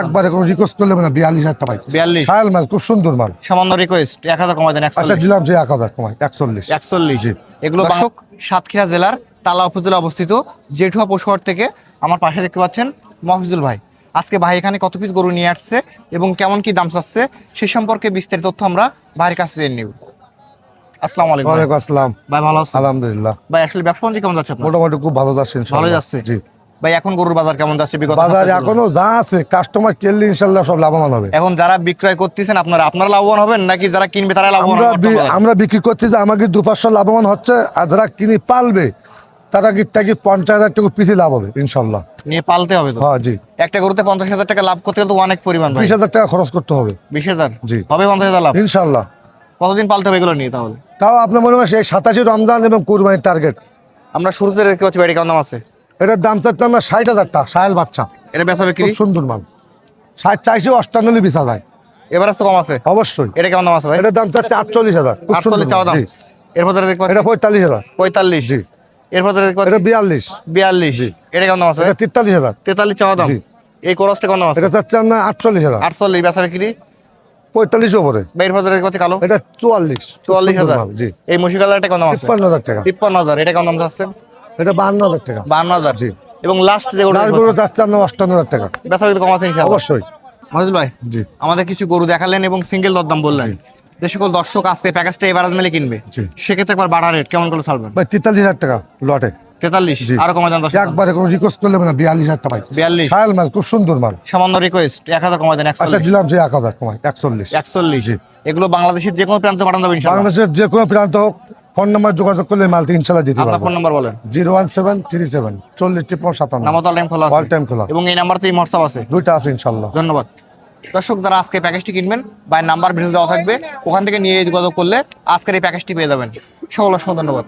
একবারে কোনো রিকোয়েস্ট করলে মানে বিয়াল্লিশ হাজার টাকা বিয়াল্লিশ। সায়াল মাল খুব সুন্দর মাল। সামান্য রিকোয়েস্ট এক হাজার কমাই দেন আচ্ছা দিলাম যে এক হাজার কমাই একচল্লিশ। একচল্লিশ। জি। এগুলো দর্শক সাতক্ষীরা জেলার তালা উপজেলা অবস্থিত জেঠুয়া পশুহাট থেকে আমার পাশে দেখতে পাচ্ছেন মফিজুল ভাই। আজকে ভাই এখানে কত পিস গরু নিয়ে আসছে এবং কেমন কি দাম চাচ্ছে সে সম্পর্কে বিস্তারিত তথ্য আমরা ভাইয়ের কাছে জেনে নিব। আসসালামু আলাইকুম। ওয়ালাইকুম আসসালাম। ভাই ভালো আছেন? আলহামদুলিল্লাহ। ভাই আসলে ব্যবসা কেমন যাচ্ছে মোটামুটি খুব ভালো যাচ্ছে। ভালো যাচ্ছে? জি। ভাই এখন গরুর বাজার কেমন যাচ্ছে? বিগত বাজার এখনও যা আছে কাস্টমার কেললে ইনশাল্লাহ সব লাভবান হবে। এখন যারা বিক্রয় করতেছেন আপনারা আপনারা লাভবান হবেন নাকি যারা কিনবে তারা লাভবান আমরা হবে আমরা বিক্রি করছি যে আমাকে দু পাঁচশো লাভবান হচ্ছে আর যারা কিনে পালবে তারা কি তাকে পঞ্চাশ হাজার টাকা পিছিয়ে লাভ হবে ইনশাল্লাহ। নিয়ে পালতে হবে হ্যাঁ জি। একটা গরুতে পঞ্চাশ হাজার টাকা লাভ করতে গেলে তো অনেক পরিমাণ বিশ হাজার টাকা খরচ করতে হবে। বিশ হাজার? জি। হবে পঞ্চাশ হাজার লাভ? ইনশাল্লাহ। কতদিন পালতে হবে এগুলো নিয়ে তাহলে? তাও আপনার মনে হয় সেই সাতাশি রমজান এবং কুরবানির টার্গেট আমরা শুরুতে দেখতে পাচ্ছি বাড়ি কেমন আছে? এটার দাম চাচ্ছে আমরা ষাট হাজার টাকা সায়াল বাচ্চা। এটা বেচা বিক্রি? সুন্দর মাল। ষাট চাইছে অষ্টান্ন বিশ হাজার। এবার কম আছে? অবশ্যই। এটা কেমন দাম আছে ভাই? এটার দাম চাচ্ছে আটচল্লিশ হাজার। আটচল্লিশ চাওয়া দাম? জি। এরপর দেখতে এটা পঁয়তাল্লিশ হাজার। পঁয়তাল্লিশ। জি। এরপর দেখতে এটা বিয়াল্লিশ। বিয়াল্লিশ। এটা কেমন দাম আছে এটা তেতাল্লিশ হাজার। তেতাল্লিশ চাওয়া দাম। এই করসটা কেমন দাম আছে? এটা চাচ্ছে আপনার আটচল্লিশ হাজার। আটচল্লিশ বেচা বিক্রি? পঁয়তাল্লিশ ওপরে এরপর যারা দেখতে কালো? এটা চুয়াল্লিশ। চুয়াল্লিশ হাজার। জি। এই মুশি কালারটা কেমন দাম আছে? তিপ্পান্ন হাজার টাকা। তিপ্পান্ন হাজার। এটা কেমন দাম যাচ্ছে এটা বাহান্ন হাজার টাকা। হাজার। জি। এবং লাস্ট যে গরুটা লাল দেখতে গরু যাচ্ছে আপনার অষ্টান্ন হাজার টাকা। বেচা বিক্রি কম আছে অবশ্যই। মহিজুল ভাই জি। আমাদের কিছু গরু দেখালেন এবং সিঙ্গেল দরদাম বললেন। যে সকল দর্শক আজকে প্যাকেজটা এভারেজ মেলে কিনবে। সেক্ষেত্রে একবার বাড়া রেট কেমন করে ছাড়বেন? ভাই তেতাল্লিশ হাজার টাকা লটে। তেতাল্লিশ। আরও কমা দেন দশ একবারে কোনো রিকোয়েস্ট করলে মানে বিয়াল্লিশ হাজার টাকা বিয়াল্লিশ। সায়াল মাল খুব সুন্দর মাল। সামান্য রিকোয়েস্ট এক হাজার কমা দেন আচ্ছা দিলাম যে এক হাজার কমাই একচল্লিশ। একচল্লিশ। এগুলো বাংলাদেশের যে কোনো প্রান্তে পাঠানো যাবে বাংলাদেশের যে কোনো প্রান্ত হোক ফোন নাম্বার যোগাযোগ করলে মালটি ইনশাল্লাহ দিতে আপনার পারব। ফোন নাম্বার বলেন। Zero one seven three seven চল্লিশ টিপন সাতান্ন। টাইম খোলা অল টাইম খোলা। এবং এই নাম্বার নাম্বারতেই হোয়াটসঅ্যাপ আছে। দুইটা আছে ইনশাল্লাহ ধন্যবাদ। দর্শক যারা আজকে প্যাকেজটি কিনবেন বা নাম্বার ভিডিও দেওয়া থাকবে ওখান থেকে নিয়ে যোগাযোগ করলে আজকের এই প্যাকেজটি পেয়ে যাবেন। সকল অসংখ্য ধন্যবাদ।